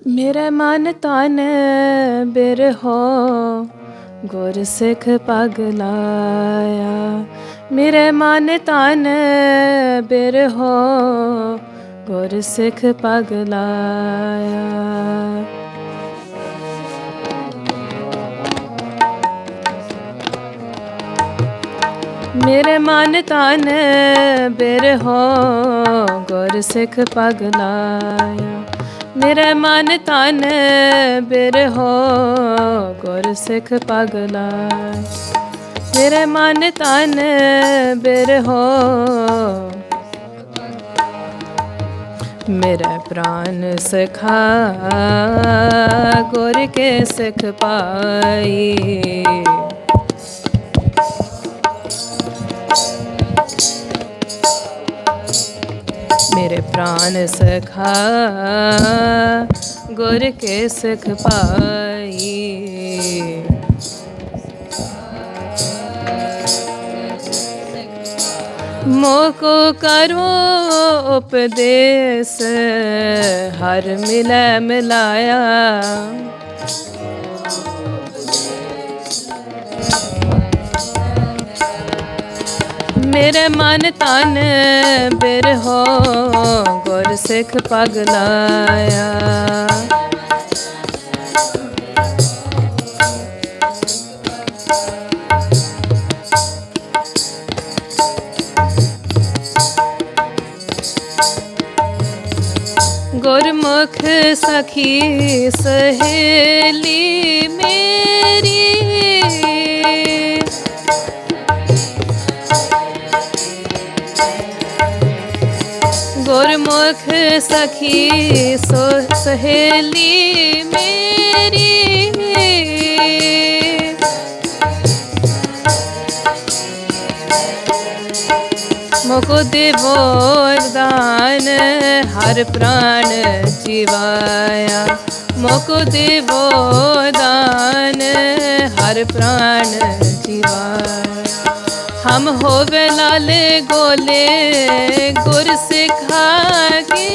ਮੇਰੇ ਮਨ ਤਨ ਬਿਰਹੋ ਗੁਰ ਸਿੱਖ ਪਗਲਾਇਆ ਮੇਰੇ ਮਨ ਤਨ ਬਿਰਹੋ ਗੁਰ ਸਿੱਖ ਪਗਲਾਇਆ ਮੇਰੇ ਮਨ ਤਨ ਬਿਰਹੋ ਗੁਰ ਸਿੱਖ ਪਗਲਾਇਆ ਮੇਰੇ ਮਨ ਤਨ ਬਿਰਹੋ ਗੁਰ ਸਿੱਖ ਪਗਲਾਇਆ ਮੇਰੇ ਮਨ ਤਨ ਬਿਰਹੋ ਮੇਰਾ ਪ੍ਰਾਨ ਸਖਾ ਗੁਰ ਕੇ ਸਿੱਖ ਪਾਈ। ਪ੍ਰਾਨ ਸਖਾ ਗੁਰ ਕੇ ਸਿਖ ਪਾਈ ਮੋਕੋ ਕਰੋ ਉਪਦੇਸ ਹਰ ਮਿਲੈ ਮਿਲਾਇਆ ਮੇਰੇ ਮਨ ਤਨ ਬਿਰਹੋ ਗੁਰ ਸਿੱਖ ਪਗ ਲਾਇਆ। ਗੁਰਮੁਖ ਸਖੀ ਸਹੇਲੀ ਮੇਰੀ ਗੁਰਮੁਖ ਸਖੀ ਸੋ ਸਹੇਲੀ ਮੇਰੀ ਮੁਕੁ ਦੇਵੋ ਦਾਨ ਹਰ ਪ੍ਰਾਨ ਜੀਵਾਇਆ ਮੁਕੁ ਦੇਵੋ ਦਾਨ ਹਰ ਪ੍ਰਾਨ ਜੀਵਾਇਆ ਹਮ ਹੋਵੇ ਲਾਲੇ ਗੋਲੇ ਗੁਰ ਸਿਖਾ ਕੇ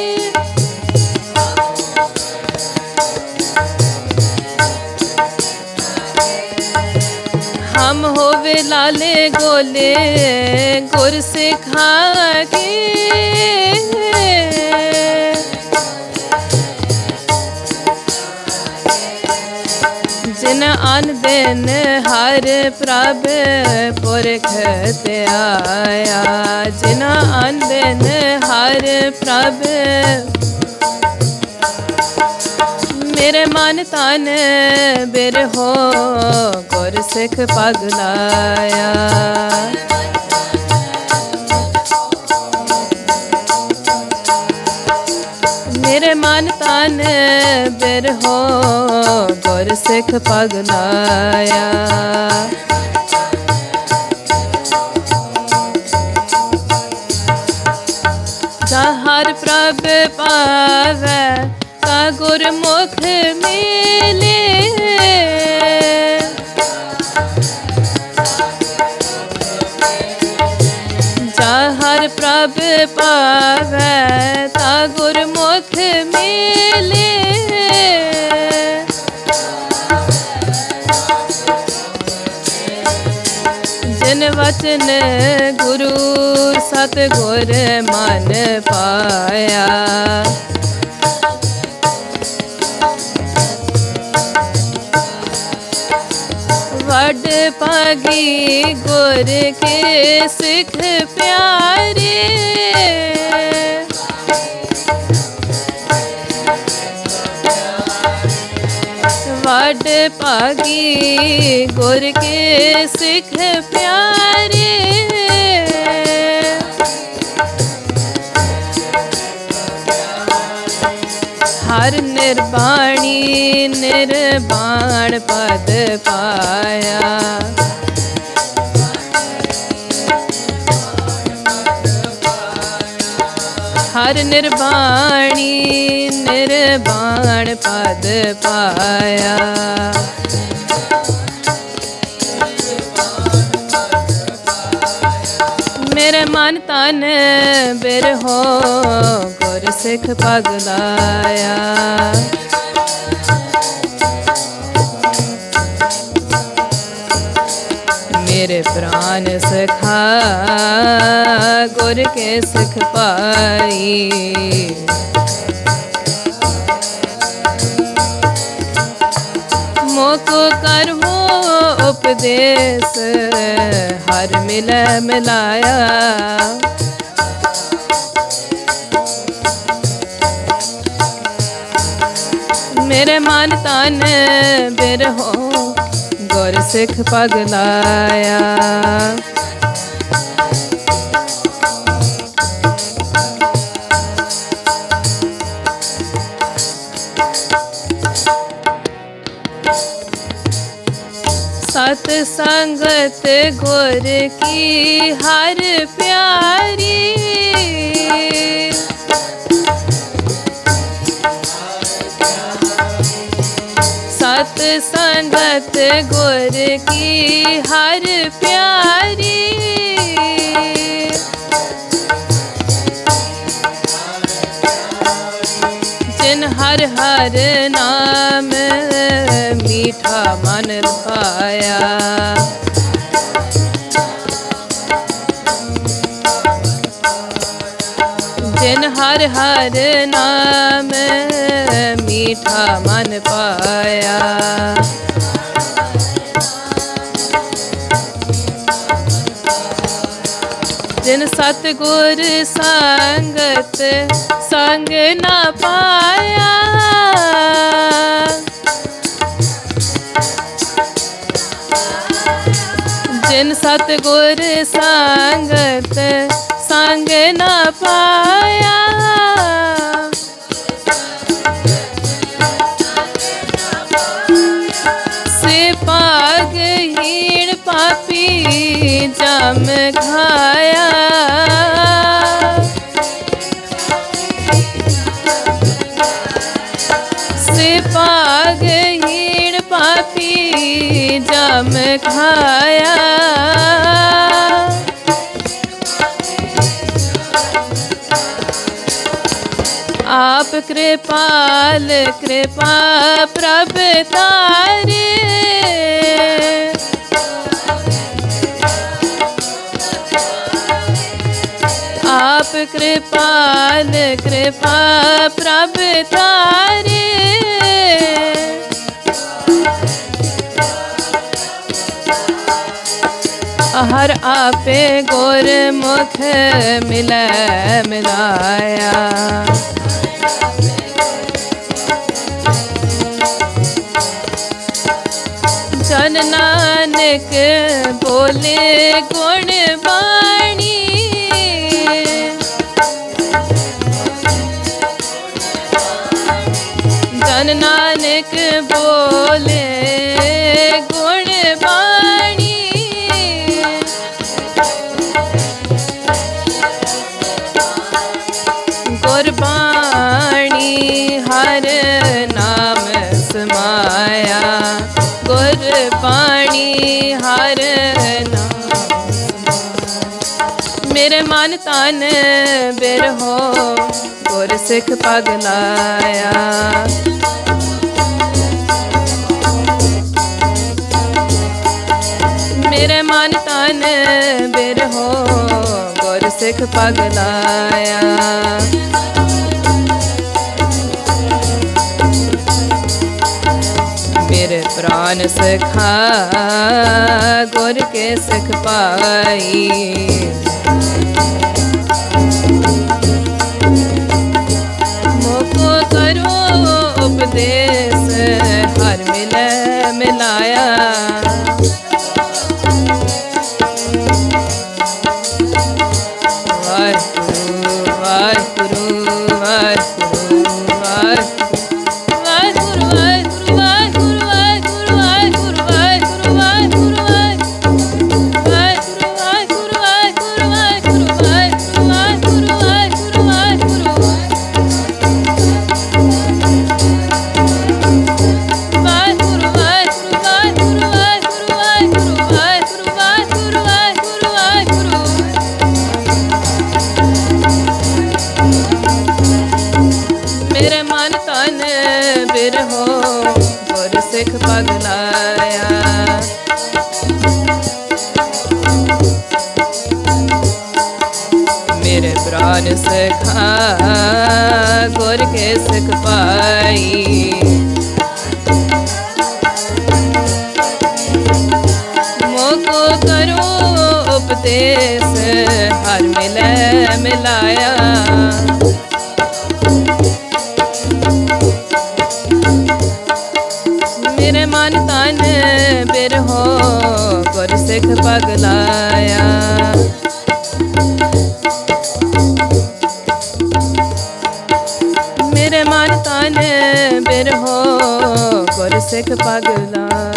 ਹਮ ਹੋਵੇ ਲਾਲੇ ਗੋਲੇ ਗੁਰ ਸਿਖਾ ਕੇ ਜਿਨ ਹਰ ਪ੍ਰਭ ਪੁਰਖ ਤੇ ਆਇਆ। ਜਿਨ ਅਨ ਦਿਨ ਹਰ ਪ੍ਰਭ। ਮੇਰੇ ਮਨ ਤਨ ਬਿਰਹੋ ਗੁਰ ਸਿੱਖ ਪਗਲਾਇਆ ਲਾਇਆ। ਮਨ ਤਨ ਬਿਰਹੋ ਗੁਰ ਸਿੱਖ ਪਗਲਾਇਆ ਜਾ ਹਰ ਪ੍ਰਭ ਪਾਵੈ, ਤਾ ਗੁਰਮੁਖ ਮਿਲੇ। ਜਾ ਹਰ ਪ੍ਰਭ ਪਾਵੈ ਗੁਰਮੁਖ ਮਿਲੇ ਜਿਨ ਵਚਨ ਗੁਰੂ ਸਤ ਗੁਰ ਮਨ ਪਾਇਆ ਵਡ ਪਾਗੀ ਗੁਰ ਕੇ ਸਿੱਖ ਪਿਆਰੇ ਵਡ ਪਾਗੀ ਗੁਰ ਕੇ ਸਿੱਖ ਪਿਆਰੇ। ਹਰ ਨਿਰਬਾਣੀ ਨਿਰਬਾਣ ਪਦ ਪਾਇਆ। ਹਰ ਨਿਰਬਾਣੀ ਨਿਰਬਾਣ ਪਦ ਪਾਇਆ। ਮੇਰੇ ਮਨ ਤਨ ਬਿਰਹੋ ਗੁਰ ਸਿੱਖ ਮੇਰੇ ਪ੍ਰਾਨ ਸਖਾ, ਗੁਰ ਕੇ ਸਖ ਪਾਈ। ਮੋਕ ਕਰਮੋ ਉਪਦੇਸ, ਹਰ ਮਿਲੈ ਮਿਲਾਇਆ। ਮੇਰੇ ਮਨ ਤਨ ਬਿਰਹੋ और सिख पगनाया। सत संगत की हर प्यारी। संगत गोर की हर प्यारी। जिन हर हर नाम मीठा मन पाया। जिन हर हर नाम ਮੀਠਾ ਮਨ ਪਾਇਆ ਜਿਨ ਸਤਗੁਰ ਸੰਗਤ ਸੰਗ ਨਾ ਪਾਇਆ ਜਿਨ ਸਤਗੁਰ ਸੰਗਤ ਸੰਗ ਨਾ ਪਾਇਆ ਜਮ ਖਾਇਆ ਸਿਪਾਗ ਭਾਗਹੀਣ ਪਾਪੀ ਜਮ ਖਾਇਆ ਆਪ ਕਿਰਪਾਲ ਕਿਰਪਾ ਪ੍ਰਭ ਤਾਰੇ कृपाल कृपा प्रभ तारे। हर आपे गोर मुख मिल मिलाया। जन नानक बोले गुण ਮੇਰੇ ਮਨ ਤਨ ਬਿਰਹੋ ਗੁਰ ਸਿੱਖ ਪਗਲਾਇਆ ਮੇਰੇ ਮਨ ਤਨ ਬਿਰਹੋ ਗੁਰ ਸਿੱਖ ਪਗਲਾਇਆ ਮੇਰੇ ਪ੍ਰਾਨ ਸਖਾ, ਗੁਰ ਕੇ ਸਿਖ ਪਾਈ। ਸਿਖਾ, ਗੁਰ ਕੇ ਸਿਖ ਪਾਈ। ਮੋਕੋ ਕਰੋ ਉਪਦੇਸ, ਹਰ ਮਿਲੈ ਮਿਲਾਇਆ। ਮੇਰੇ ਮਨ ਤਨ ਬਿਰਹੋ, ਗੁਰ ਸਿੱਖ ਪਗਲਾਇਆ você que é paga lá.